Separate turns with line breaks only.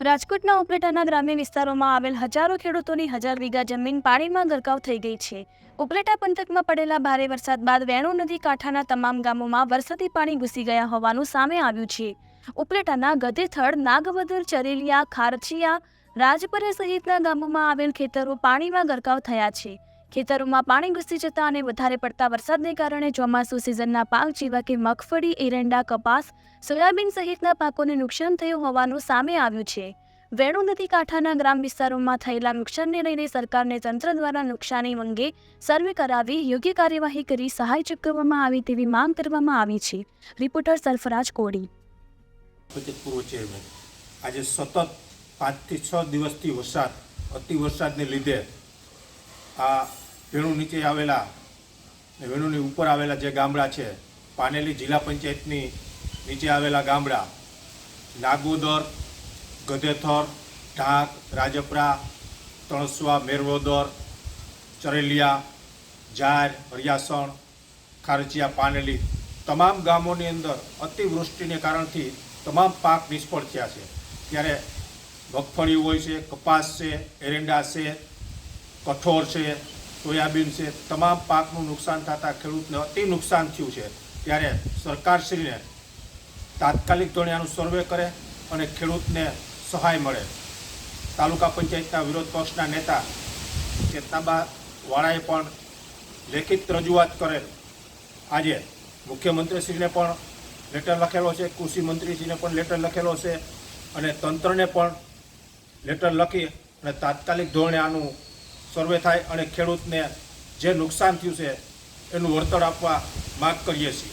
રાજકોટના ઉપલેટાના ગ્રામ્ય વિસ્તારોમાં આવેલ હજારો ખેડૂતોની હજાર વીઘા જમીન પાણીમાં ગરકાવ થઈ ગઈ છે. ઉપલેટા પંથકમાં પડેલા ભારે વરસાદ બાદ વેણુ નદી કાંઠાના તમામ ગામોમાં વરસાદી પાણી ઘૂસી ગયા હોવાનું સામે આવ્યું છે. ઉપલેટાના ગધેથળ નાગવદર, ચરેલિયા, ખારચિયા, રાજપરે સહિતના ગામોમાં આવેલ ખેતરો પાણીમાં ગરકાવ થયા છે. ખેતરોમાં પાણી ઘૂસી જતા અને વધારે પડતા વરસાદને કારણે ચોમાસુ સિઝનના પાક જેવા કે મગફળી, એરંડા, કપાસ, સોયાબીન સહિતના પાકોને નુકસાન થયું હોવાનું સામે આવ્યું છે. વેણુ નદી કાંઠાના ગ્રામ વિસ્તારોમાં થયેલા નુકસાનને લઈને સરકારને તંત્ર દ્વારા નુકસાની અંગે સર્વે કરાવી યોગ્ય કાર્યવાહી કરી સહાય ચૂકવવામાં આવે તેવી માંગ કરવામાં આવી છે. રિપોર્ટર સરફરાજ કોડી
આજે સતત પાંચથી છ દિવસથી વરસાદ અતિ લીધે આ વેણુ નીચે આવેલા વેણુની ઉપર આવેલા જે ગામડા છે, પાનેલી જિલ્લા પંચાયતની નીચે આવેલા ગામડા, નાગોદર, ગધેથર, ઢાક, રાજપરા, તણસવા, મેરવોદર, ચરેલિયા, જાર, હરિયાસણ ખારચિયા પાનેલી તમામ ગામોની અંદર અતિવૃષ્ટિને કારણથી તમામ પાક નિષ્ફળ થયા છે. ત્યારે મગફળી હોય છે, કપાસ છે, એરંડા છે કઠોળ છે, સોયાબીન છે, તમામ પાકનું નુકસાન થતાં ખેડૂતને અતિ નુકસાન થયું છે. ત્યારે સરકારશ્રીને તાત્કાલિક ધોરણે આનું સર્વે કરે અને ખેડૂતને સહાય મળે. તાલુકા પંચાયતના વિરોધ પક્ષના નેતા ચેતનાબા વાળાએ પણ લેખિત રજૂઆત કરેલ. આજે મુખ્યમંત્રીશ્રીને પણ લેટર લખેલો છે, કૃષિ મંત્રીશ્રીને પણ લેટર લખેલો છે અને તંત્રને પણ લેટર લખી અને તાત્કાલિક ધોરણે આનું સર્વે થાય અને ખેડૂતને જે નુકસાન થયું છે એનું વળતર આપવા માગ કરીએ છીએ.